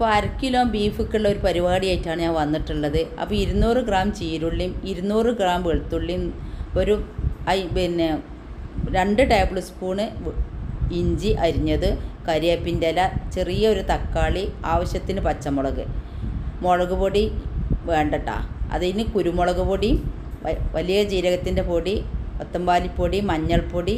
അപ്പോൾ അര കിലോ ബീഫൊക്കെയുള്ള ഒരു പരിപാടിയായിട്ടാണ് ഞാൻ വന്നിട്ടുള്ളത്. അപ്പോൾ ഇരുന്നൂറ് ഗ്രാം ചീരുള്ളിയും ഇരുന്നൂറ് ഗ്രാം വെളുത്തുള്ളിയും ഒരു ഐ പിന്നെ രണ്ട് ടേബിൾ സ്പൂണ് ഇഞ്ചി അരിഞ്ഞത് കരിയേപ്പിന്റെ ഇല ചെറിയൊരു തക്കാളി ആവശ്യത്തിന് പച്ചമുളക്. മുളക് പൊടി വേണ്ടട്ടാ. അതിന് കുരുമുളക് പൊടി വലിയ ജീരകത്തിന്റെ പൊടി കൊത്തമ്പാലിപ്പൊടി മഞ്ഞൾപ്പൊടി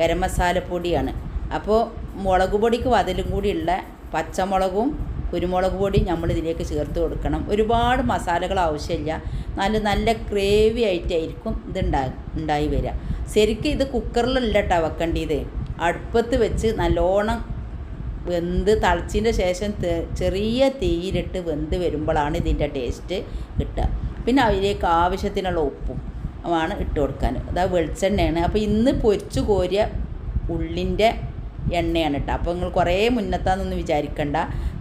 ഗരം മസാലപ്പൊടിയാണ്. അപ്പോൾ മുളക് പൊടിക്ക് വതിലും കൂടിയുള്ള പച്ചമുളകും കുരുമുളക് പൊടി നമ്മൾ ഇതിലേക്ക് ചേർത്ത് കൊടുക്കണം. ഒരുപാട് മസാലകൾ ആവശ്യമില്ല. നല്ല നല്ല ഗ്രേവി ആയിട്ടായിരിക്കും ഇത് ഉണ്ടാ ഉണ്ടായി വരിക ശരിക്കും ഇത് കുക്കറിലല്ല കേട്ടോ വെക്കേണ്ടത്. അടുപ്പത്ത് വെച്ച് നല്ലോണം വെന്ത് തളിച്ചതിന്റെ ശേഷം ചെറിയ തീയിലിട്ട് വെന്ത് വരുമ്പോഴാണ് ഇതിന്റെ ടേസ്റ്റ് കിട്ടുക. പിന്നെ അതിലേക്ക് ആവശ്യത്തിനുള്ള ഉപ്പും ആണ് ഇട്ട് കൊടുക്കാൻ. അതാ വെളിച്ചെണ്ണയാണ്. അപ്പോൾ ഇന്ന് പൊരിച്ചു കോരിയ ഉള്ളിന്റെ എണ്ണയാണ് കേട്ടോ. അപ്പോൾ നിങ്ങൾ കുറേ മുന്നത്താന്നൊന്നും വിചാരിക്കണ്ട.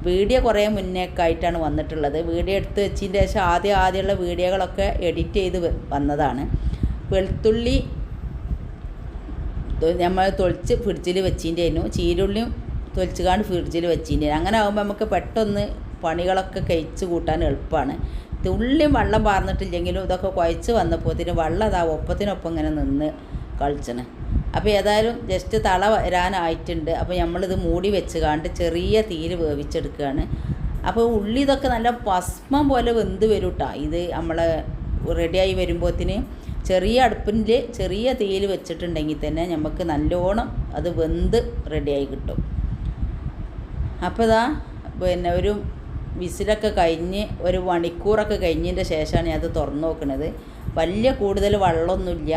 വീഡിയോ കുറേ മുന്നേക്കെ ആയിട്ടാണ് വന്നിട്ടുള്ളത്. വീഡിയോ എടുത്ത് വെച്ചതിന്റെ ശേഷം ആദ്യം ആദ്യമുള്ള വീഡിയോകളൊക്കെ എഡിറ്റ് ചെയ്ത് വന്നതാണ്. വെളുത്തുള്ളി നമ്മൾ തൊളിച്ച് ഫ്രിഡ്ജിൽ വെച്ചിന്റെ ആയിരുന്നു. ചീരുള്ളിയും തൊലിച്ചുകാണ്ട് ഫ്രിഡ്ജിൽ വെച്ചിന്റെ അങ്ങനെ ആകുമ്പോൾ നമുക്ക് പെട്ടെന്ന് പണികളൊക്കെ കഴിച്ച് കൂട്ടാൻ എളുപ്പമാണ്. തുള്ളിയും വെള്ളം പാർന്നിട്ടില്ലെങ്കിലും ഇതൊക്കെ കുഴച്ച് വന്നപ്പോഴത്തേന് വെള്ളം അതാ ഒപ്പത്തിനൊപ്പം ഇങ്ങനെ നിന്ന് കളിച്ചണ്. അപ്പോൾ ഏതായാലും ജസ്റ്റ് തള വരാനായിട്ടുണ്ട്. അപ്പോൾ നമ്മളിത് മൂടി വെച്ച് കാണ്ട് ചെറിയ തീയിൽ വേവിച്ചെടുക്കുകയാണ്. അപ്പോൾ ഉള്ളി ഇതൊക്കെ നല്ല ഭസ്മം പോലെ വെന്ത് വരും കേട്ടോ ഇത് നമ്മൾ റെഡിയായി വരുമ്പോഴത്തിന് ചെറിയ അടുപ്പിൽ ചെറിയ തീയിൽ വെച്ചിട്ടുണ്ടെങ്കിൽ തന്നെ നമുക്ക് നല്ലോണം അത് വെന്ത് റെഡിയായി കിട്ടും. അപ്പോൾ ഇതാ പിന്നെ ഒരു വിസിലൊക്കെ കഴിഞ്ഞ് ഒരു മണിക്കൂറൊക്കെ കഴിഞ്ഞതിന്റെ ശേഷമാണ് ഞാൻ അത് തുറന്നു നോക്കുന്നത് വലിയ കൂടുതൽ വെള്ളമൊന്നുമില്ല.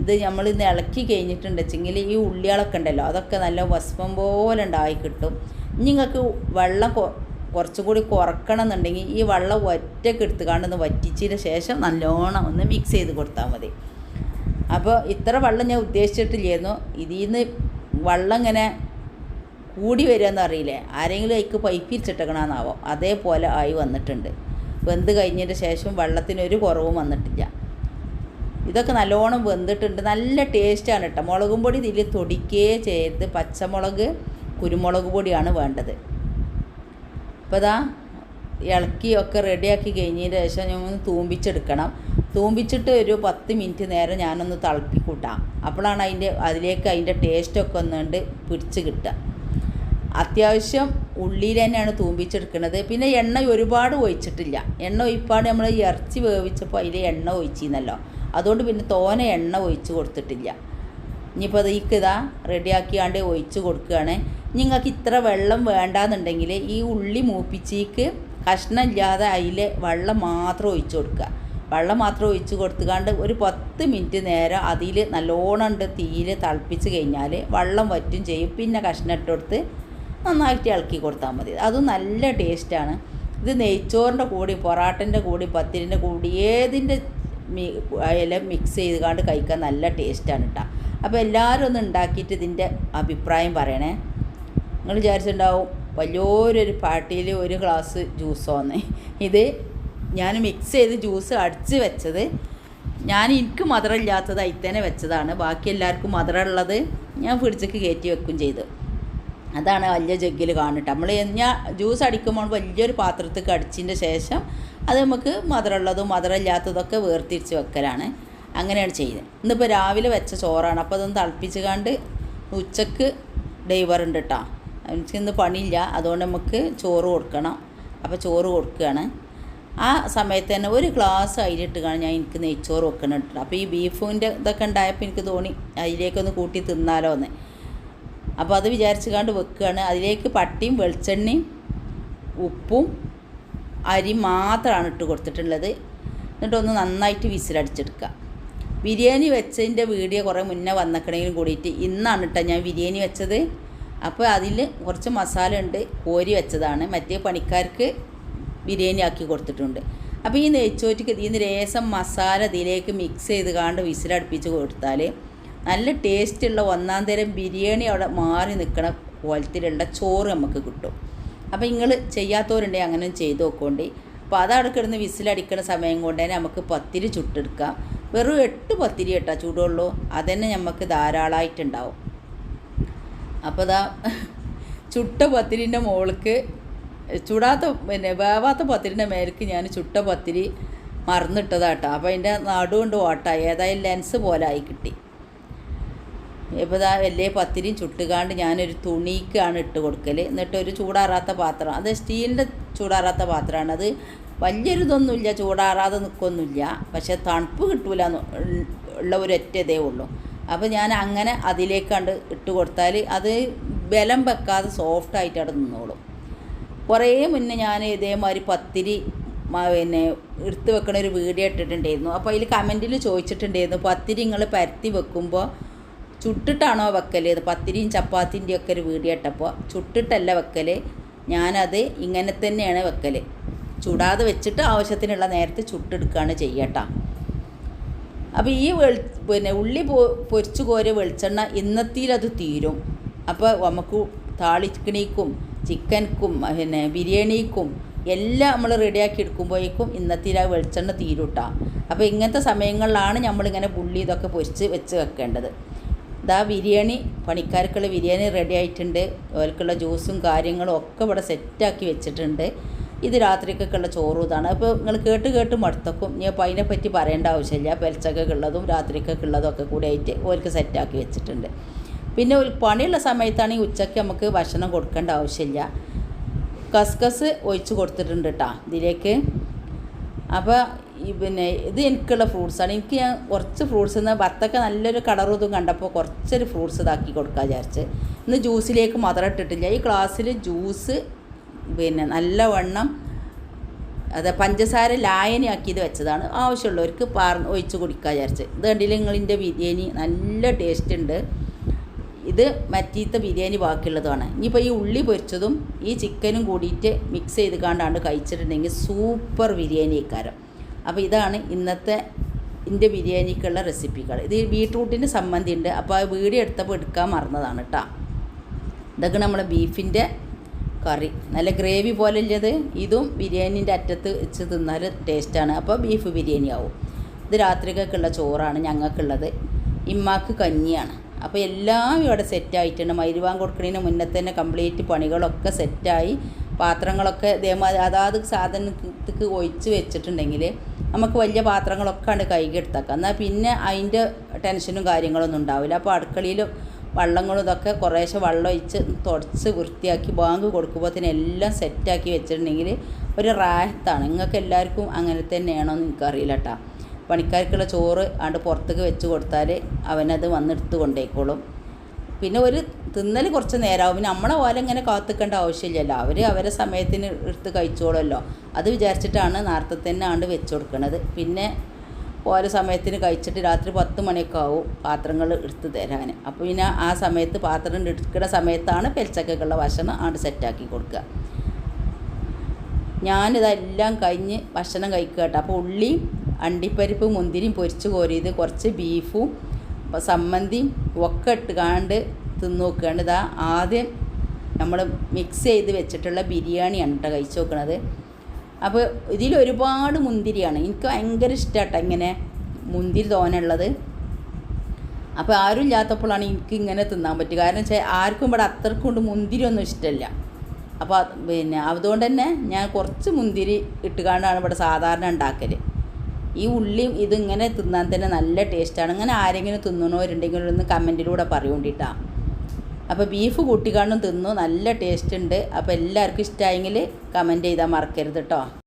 ഇത് നമ്മൾ ഇന്ന് ഇളക്കി കഴിഞ്ഞിട്ടുണ്ട്. വെച്ചെങ്കിൽ ഈ ഉള്ളികളൊക്കെ ഉണ്ടല്ലോ അതൊക്കെ നല്ല വസ്പം പോലെ ഉണ്ടായി കിട്ടും. നിങ്ങൾക്ക് വെള്ളം കുറച്ചും കൂടി കുറക്കണം എന്നുണ്ടെങ്കിൽ ഈ വെള്ളം ഒറ്റയ്ക്ക് എടുത്തുകാണ്ടൊന്ന് വറ്റിച്ചതിന് ശേഷം നല്ലോണം ഒന്ന് മിക്സ് ചെയ്ത് കൊടുത്താൽ മതി. അപ്പോൾ ഇത്ര വെള്ളം ഞാൻ ഉദ്ദേശിച്ചിട്ടില്ലായിരുന്നു. ഇതിൽ നിന്ന് വെള്ളം ഇങ്ങനെ കൂടി വരികയെന്ന് അറിയില്ലേ? ആരെങ്കിലും അതിക്ക് പൈപ്പിൽ ഇരിച്ചിട്ടേക്കണമെന്നാവോ അതേപോലെ ആയി വന്നിട്ടുണ്ട്. വെന്ത് കഴിഞ്ഞതിന് ശേഷം വെള്ളത്തിനൊരു കുറവും വന്നിട്ടില്ല. ഇതൊക്കെ നല്ലോണം വെന്തിട്ടുണ്ട്. നല്ല ടേസ്റ്റാണ് കേട്ടോ മുളകും പൊടി ഇതിൽ തൊടിക്കേ ചെയ്ത് പച്ചമുളക് കുരുമുളക് പൊടിയാണ് വേണ്ടത്. അപ്പോൾ ഇതാ ഇളക്കി ഒക്കെ റെഡിയാക്കി കഴിഞ്ഞതിന് ശേഷം ഞാൻ ഒന്ന് തൂമ്പിച്ചെടുക്കണം. തൂമ്പിച്ചിട്ട് ഒരു പത്ത് മിനിറ്റ് നേരം ഞാനൊന്ന് തിളപ്പിക്കൂട്ടാം. അപ്പോഴാണ് അതിന്റെ അതിലേക്ക് അതിന്റെ ടേസ്റ്റൊക്കെ ഒന്നുകൊണ്ട് പിടിച്ച് കിട്ടുക. അത്യാവശ്യം ഉള്ളിയിൽ തന്നെയാണ് തൂമ്പിച്ചെടുക്കുന്നത് പിന്നെ എണ്ണ ഒരുപാട് ഒഴിച്ചിട്ടില്ല. എണ്ണ ഒഴിപ്പാട് നമ്മൾ ഇറച്ചി വേവിച്ചപ്പോൾ അതിൽ എണ്ണ ഒഴിച്ചിരുന്നല്ലോ അതുകൊണ്ട് പിന്നെ തോനെ എണ്ണ ഒഴിച്ച് കൊടുത്തിട്ടില്ല. ഇനിയിപ്പോൾ അത് ഇക്കിതാ റെഡിയാക്കിയാണ്ട് ഒഴിച്ച് കൊടുക്കുകയാണ് നിങ്ങൾക്ക് ഇത്ര വെള്ളം വേണ്ടാന്നുണ്ടെങ്കിൽ ഈ ഉള്ളി മൂപ്പിച്ചേക്ക് കഷ്ണം ഇല്ലാതെ അതിൽ വെള്ളം മാത്രം ഒഴിച്ച് കൊടുക്കുക വെള്ളം മാത്രം ഒഴിച്ച് കൊടുത്തുകാണ്ട് ഒരു പത്ത് മിനിറ്റ് നേരം അതിൽ നല്ലോണം തീയിൽ തിളപ്പിച്ച് കഴിഞ്ഞാൽ വെള്ളം വറ്റും ചെയ്യും. പിന്നെ കഷ്ണം ഇട്ട് കൊടുത്ത് നന്നായിട്ട് ഇളക്കി കൊടുത്താൽ മതി. അതും നല്ല ടേസ്റ്റാണ്. ഇത് നെയ്ച്ചോറിന്റെ കൂടി പൊറാട്ടന്റെ കൂടി പത്തിരിന്റെ കൂടി ഏതിന്റെ എല്ലാം മിക്സ് ചെയ്ത് കാണ്ട് കഴിക്കാൻ നല്ല ടേസ്റ്റാണ് കേട്ടോ അപ്പോൾ എല്ലാവരും ഒന്ന് ഉണ്ടാക്കിയിട്ട് ഇതിന്റെ അഭിപ്രായം പറയണേ. നിങ്ങൾ വിചാരിച്ചിട്ടുണ്ടാവും വലിയൊരു പാർട്ടിയിൽ ഒരു ഗ്ലാസ് ജ്യൂസ് വന്നേ. ഇത് ഞാൻ മിക്സ് ചെയ്ത് ജ്യൂസ് അടിച്ച് വെച്ചത്. ഞാൻ എനിക്ക് മധുരമില്ലാത്തത് അതിത്തന്നെ വെച്ചതാണ്. ബാക്കി എല്ലാവർക്കും മധുരമുള്ളത് ഞാൻ ഫ്രിഡ്ജക്ക് കയറ്റി വെക്കും ചെയ്തു. അതാണ് വലിയ ജഗ്ഗിൽ കാണിട്ട് നമ്മൾ ഞാൻ ജ്യൂസ് അടിക്കുമ്പോൾ വലിയൊരു പാത്രത്തിൽ അടിച്ചതിന്റെ ശേഷം അത് നമുക്ക് മധുരമുള്ളതും മധുരമില്ലാത്തതൊക്കെ വേർതിരിച്ച് വെക്കലാണ്. അങ്ങനെയാണ് ചെയ്യുന്നത് ഇന്നിപ്പോൾ രാവിലെ വെച്ച ചോറാണ്. അപ്പോൾ അതൊന്ന് തിളപ്പിച്ച് കണ്ട് ഉച്ചയ്ക്ക് ഡൈവർ ഉണ്ട് കേട്ടോ എനിക്ക് ഇന്ന് പണിയില്ല. അതുകൊണ്ട് നമുക്ക് ചോറ് കൊടുക്കണം. അപ്പോൾ ചോറ് കൊടുക്കുകയാണ്. ആ സമയത്ത് തന്നെ ഒരു ഗ്ലാസ് അതിലിട്ട് കാണാൻ ഞാൻ എനിക്ക് നെയ്ച്ചോറ് വെക്കണം കേട്ടോ അപ്പോൾ ഈ ബീഫിന്റെ ഇതൊക്കെ ഉണ്ടായപ്പോൾ എനിക്ക് തോന്നി അതിലേക്കൊന്ന് കൂട്ടി തിന്നാലോ എന്ന് അപ്പോൾ അത് വിചാരിച്ച് കണ്ട് വെക്കുകയാണ്. അതിലേക്ക് പട്ടിയും വെളിച്ചെണ്ണയും ഉപ്പും അരി മാത്രമാണ് ഇട്ട് കൊടുത്തിട്ടുള്ളത്. എന്നിട്ടൊന്ന് നന്നായിട്ട് വിസിലടിച്ചെടുക്കുക ബിരിയാണി വെച്ചതിന്റെ വീഡിയോ കുറേ മുന്നേ വന്നക്കണെങ്കിലും കൂടിയിട്ട് ഇന്നാണ് കേട്ടോ ഞാൻ ബിരിയാണി വെച്ചത്. അപ്പോൾ അതിൽ കുറച്ച് മസാല ഉണ്ട് കോരി വെച്ചതാണ്. മറ്റേ പണിക്കാർക്ക് ബിരിയാണി ആക്കി കൊടുത്തിട്ടുണ്ട്. അപ്പോൾ ഈ നെയ്ച്ചോറ്റിക്ക് ഇതിൽ നിന്ന് രേസം മസാല ഇതിലേക്ക് മിക്സ് ചെയ്ത് കാണ്ട് വിസിലടുപ്പിച്ച് കൊടുത്താൽ നല്ല ടേസ്റ്റുള്ള ഒന്നാം തരം ബിരിയാണി അവിടെ മാറി നിൽക്കണ കോലത്തിലുള്ള ചോറ് നമുക്ക് കിട്ടും. അപ്പോൾ നിങ്ങൾ ചെയ്യാത്തവരുണ്ടെങ്കിൽ അങ്ങനെ ചെയ്ത് നോക്കോണ്ടി. അപ്പോൾ അതവിടെ കിടന്ന് വിസിലടിക്കുന്ന സമയം കൊണ്ട് തന്നെ നമുക്ക് പത്തിരി ചുട്ടെടുക്കാം. വെറും എട്ട് പത്തിരി കേട്ടോ ചൂടുള്ളൂ. അതന്നെ നമുക്ക് ധാരാളമായിട്ടുണ്ടാവും അപ്പോൾ ഇതാ ചുട്ട പത്തിരിന്റെ മുകൾക്ക് ചുടാത്ത പിന്നെ വേവാത്ത പത്തിരിന്റെ മേലേക്ക് ഞാൻ ചുട്ട പത്തിരി മറന്നിട്ടതാട്ടോ. അപ്പോൾ അതിന്റെ നടുകൊണ്ട് ഓട്ടാ ഏതായാലും ലെൻസ് പോലെ ആയി കിട്ടി. ഇപ്പോൾ ഇതാ വലിയ പത്തിരിയും ചുട്ടുകാണ്ട് ഞാനൊരു തുണിക്കാണ് ഇട്ട് കൊടുക്കൽ എന്നിട്ട് ഒരു ചൂടാറാത്ത പാത്രം. അത് സ്റ്റീലിന്റെ ചൂടാറാത്ത പാത്രമാണ്. അത് വലിയൊരു ഇതൊന്നുമില്ല ചൂടാറാതെ നിൽക്കൊന്നുമില്ല പക്ഷേ തണുപ്പ് കിട്ടൂല ഉള്ള ഒരു ഒറ്റ ഇതേ ഉള്ളൂ. അപ്പോൾ ഞാൻ അങ്ങനെ അതിലേക്കാണ്ട് ഇട്ട് കൊടുത്താൽ അത് ബലം വെക്കാതെ സോഫ്റ്റായിട്ട് അവിടെ നിന്നോളും. കുറേ മുന്നേ ഞാൻ ഇതേമാതിരി പത്തിരി പിന്നെ എടുത്ത് വെക്കണ ഒരു വീഡിയോ ഇട്ടിട്ടുണ്ടായിരുന്നു. അപ്പോൾ അതിൽ കമന്റിൽ ചോദിച്ചിട്ടുണ്ടായിരുന്നു പത്തിരി നിങ്ങൾ പരത്തി വെക്കുമ്പോൾ ചുട്ടിട്ടാണോ വെക്കൽ ഇത് പത്തിരിയും ചപ്പാത്തിന്റെ ഒക്കെ ഒരു വീടിയട്ടപ്പോൾ ചുട്ടിട്ടല്ല വെക്കൽ ഞാനത് ഇങ്ങനെ തന്നെയാണ് വെക്കൽ ചുടാതെ വെച്ചിട്ട് ആവശ്യത്തിനുള്ള നേരത്തെ ചുട്ടെടുക്കുകയാണ് ചെയ്യട്ടോ. അപ്പോൾ ഈ വെൾ പിന്നെ ഉള്ളി പൊ പൊരിച്ചു കോരിയ വെളിച്ചെണ്ണ ഇന്നത്തിയിലത് തീരും. അപ്പോൾ നമുക്ക് താളിക്കണിക്കും ചിക്കൻക്കും പിന്നെ ബിരിയാണിക്കും എല്ലാം നമ്മൾ റെഡിയാക്കി എടുക്കുമ്പോഴേക്കും ഇന്നത്തിൽ ആ വെളിച്ചെണ്ണ തീരുട്ടാ. അപ്പോൾ ഇങ്ങനത്തെ സമയങ്ങളിലാണ് നമ്മളിങ്ങനെ പുള്ളി ഇതൊക്കെ പൊരിച്ച് വെച്ച് വെക്കേണ്ടത്. ഇതാ ബിരിയാണി. പണിക്കാർക്കുള്ള ബിരിയാണി റെഡി ആയിട്ടുണ്ട്. അവർക്കുള്ള ജ്യൂസും കാര്യങ്ങളും ഒക്കെ ഇവിടെ സെറ്റാക്കി വെച്ചിട്ടുണ്ട്. ഇത് രാത്രിക്കൊക്കെയുള്ള ചോറും ഇതാണ്. അപ്പോൾ നിങ്ങൾ കേട്ട് കേട്ട് മടുത്തക്കും. ഞാൻ അപ്പോൾ അതിനെപ്പറ്റി പറയേണ്ട ആവശ്യമില്ല. പെരച്ചൊക്കെ ഉള്ളതും രാത്രിക്കൊക്കെ ഉള്ളതും ഒക്കെ കൂടി ആയിട്ട് ഓർക്ക് സെറ്റാക്കി വെച്ചിട്ടുണ്ട്. പിന്നെ ഒരു പണിയുള്ള സമയത്താണെങ്കിൽ ഉച്ചയ്ക്ക് നമുക്ക് ഭക്ഷണം കൊടുക്കേണ്ട ആവശ്യമില്ല. കസ്കസ് ഒഴിച്ച് കൊടുത്തിട്ടുണ്ട് കേട്ടോ ഇതിലേക്ക് അപ്പോൾ ഈ പിന്നെ ഇത് എനിക്കുള്ള ഫ്രൂട്ട്സാണ് എനിക്ക് ഞാൻ കുറച്ച് ഫ്രൂട്ട്സ് നിന്ന് ഭർത്തക്ക നല്ലൊരു കളറും ഇതും കണ്ടപ്പോൾ കുറച്ചൊരു ഫ്രൂട്ട്സ് ഇതാക്കി കൊടുക്കാൻ വിചാരിച്ച്. ഇന്ന് ജ്യൂസിലേക്ക് മധുരം ഇട്ടിട്ടില്ല. ഈ ഗ്ലാസ്സിൽ ജ്യൂസ് പിന്നെ നല്ലവണ്ണം അത് പഞ്ചസാര ലായനിയാക്കിയത് വെച്ചതാണ്. ആവശ്യമുള്ളവർക്ക് പാർ ഒഴിച്ച് കുടിക്കാൻ വിചാരിച്ച്. ഇത് കണ്ടില്ല നിങ്ങളിന്റെ ബിരിയാണി? നല്ല ടേസ്റ്റ് ഉണ്ട്. ഇത് മറ്റീത്തെ ബിരിയാണി ബാക്കിയുള്ളതുമാണ് ഇനിയിപ്പോൾ ഈ ഉള്ളി പൊരിച്ചതും ഈ ചിക്കനും കൂടിയിട്ട് മിക്സ് ചെയ്ത് കാണ്ടാണ്ട് കഴിച്ചിട്ടുണ്ടെങ്കിൽ സൂപ്പർ ബിരിയാണി ഇക്കാരം അപ്പോൾ ഇതാണ് ഇന്നത്തെ എന്റെ ബിരിയാണിക്കുള്ള റെസിപ്പികൾ ഇത് ബീട്രൂട്ടിന്റെ സംബന്ധി ഉണ്ട് അപ്പോൾ ആ വീഡിയോ എടുത്തപ്പോൾ എടുക്കാൻ മറന്നതാണ് കേട്ടോ ഇതൊക്കെ നമ്മളെ ബീഫിന്റെ കറി. നല്ല ഗ്രേവി പോലെ ഉള്ളത് ഇതും ബിരിയാണീന്റെ അറ്റത്ത് വെച്ച് തിന്നാൽ ടേസ്റ്റാണ് അപ്പോൾ ബീഫ് ബിരിയാണി ആവും ഇത് രാത്രിക്കൊക്കെയുള്ള ചോറാണ് ഞങ്ങൾക്കുള്ളത്. ഇമ്മാക്ക് കഞ്ഞിയാണ്. അപ്പോൾ എല്ലാം ഇവിടെ സെറ്റായിട്ടുണ്ട് മരുവാൻ കൊടുക്കുന്നതിന് മുന്നേ തന്നെ കംപ്ലീറ്റ് പണികളൊക്കെ സെറ്റായി പാത്രങ്ങളൊക്കെ ഇതേമാതിരി അതാത് സാധനത്തേക്ക് ഒഴിച്ച് വെച്ചിട്ടുണ്ടെങ്കിൽ നമുക്ക് വലിയ പാത്രങ്ങളൊക്കെ ആണ് കൈകെടുത്താക്കാം എന്നാൽ പിന്നെ അതിന്റെ ടെൻഷനും കാര്യങ്ങളൊന്നും ഉണ്ടാവില്ല. അപ്പോൾ അടുക്കളയിലും വള്ളങ്ങളും ഇതൊക്കെ കുറേശ്ശെ വെള്ളം ഒഴിച്ച് തുടച്ച് വൃത്തിയാക്കി ബാങ്ക് കൊടുക്കുമ്പോൾ തന്നെ എല്ലാം സെറ്റാക്കി വെച്ചിട്ടുണ്ടെങ്കിൽ ഒരു റാഹത്താണ്. നിങ്ങൾക്ക് എല്ലാവർക്കും അങ്ങനെ തന്നെയാണോ എന്ന് എനിക്കറിയില്ല കേട്ടോ പണിക്കാർക്കുള്ള ചോറ് ആണ്ട് പുറത്തേക്ക് വെച്ച് കൊടുത്താൽ അവനത് വന്നെടുത്ത് കൊണ്ടേക്കോളും. പിന്നെ ഒരു തിന്നൽ കുറച്ച് നേരമാവും പിന്നെ നമ്മളെ പോലെ ഇങ്ങനെ കാത്തിക്കേണ്ട ആവശ്യമില്ലല്ലോ. അവർ അവരെ സമയത്തിന് എടുത്ത് കഴിച്ചോളുമല്ലോ. അത് വിചാരിച്ചിട്ടാണ് നേരത്തെ തന്നെ ആണ്ട് വെച്ച് കൊടുക്കുന്നത് പിന്നെ ഓരോ സമയത്തിന് കഴിച്ചിട്ട് രാത്രി പത്ത് മണിയൊക്കെ ആവും പാത്രങ്ങൾ എടുത്ത് തരാൻ അപ്പോൾ പിന്നെ ആ സമയത്ത് പാത്രം എടുക്കുന്ന സമയത്താണ് പെൽച്ചക്കുള്ള ഭക്ഷണം ആണ്ട് സെറ്റാക്കി കൊടുക്കുക ഞാനിതെല്ലാം കഴിഞ്ഞ് ഭക്ഷണം കഴിക്കുക കേട്ടോ അപ്പോൾ ഉള്ളിയും അണ്ടിപ്പരിപ്പ് മുന്തിരിയും പൊരിച്ച് കോരിയത് കുറച്ച് ബീഫും സമ്മന്തിയും ഒക്കെ ഇട്ടുകാണ്ട് തിന്നു നോക്കുകയാണ്. ഇതാ ആദ്യം നമ്മൾ മിക്സ് ചെയ്ത് വെച്ചിട്ടുള്ള ബിരിയാണിയാണ് കേട്ടോ കഴിച്ച് നോക്കണത്. അപ്പോൾ ഇതിൽ ഒരുപാട് മുന്തിരിയാണ്. എനിക്ക് ഭയങ്കര ഇഷ്ടമാട്ടോ ഇങ്ങനെ മുന്തിരി തോനുള്ളത് അപ്പോൾ ആരും ഇല്ലാത്തപ്പോഴാണ് എനിക്ക് ഇങ്ങനെ തിന്നാൻ പറ്റുക. കാരണം വെച്ചാൽ ആർക്കും ഇവിടെ അത്രക്കും കൊണ്ട് മുന്തിരി ഒന്നും ഇഷ്ടമല്ല അപ്പോൾ പിന്നെ അതുകൊണ്ട് തന്നെ ഞാൻ കുറച്ച് മുന്തിരി ഇട്ടുകൊണ്ടാണ് ഇവിടെ സാധാരണ ഉണ്ടാക്കൽ ഈ ഉള്ളിയും ഇതിങ്ങനെ തിന്നാൻ തന്നെ നല്ല ടേസ്റ്റാണ് അങ്ങനെ ആരെങ്കിലും തിന്നണവരുണ്ടെങ്കിൽ ഒന്ന് കമന്റിലൂടെ പറയുകൊണ്ടിട്ടാ അപ്പോൾ ബീഫ് കൂട്ടിക്കാണ്ടും തിന്നു നല്ല ടേസ്റ്റ് ഉണ്ട്. അപ്പോൾ എല്ലാവർക്കും ഇഷ്ടമായെങ്കിൽ കമന്റ് ചെയ്താൽ മറക്കരുത് കേട്ടോ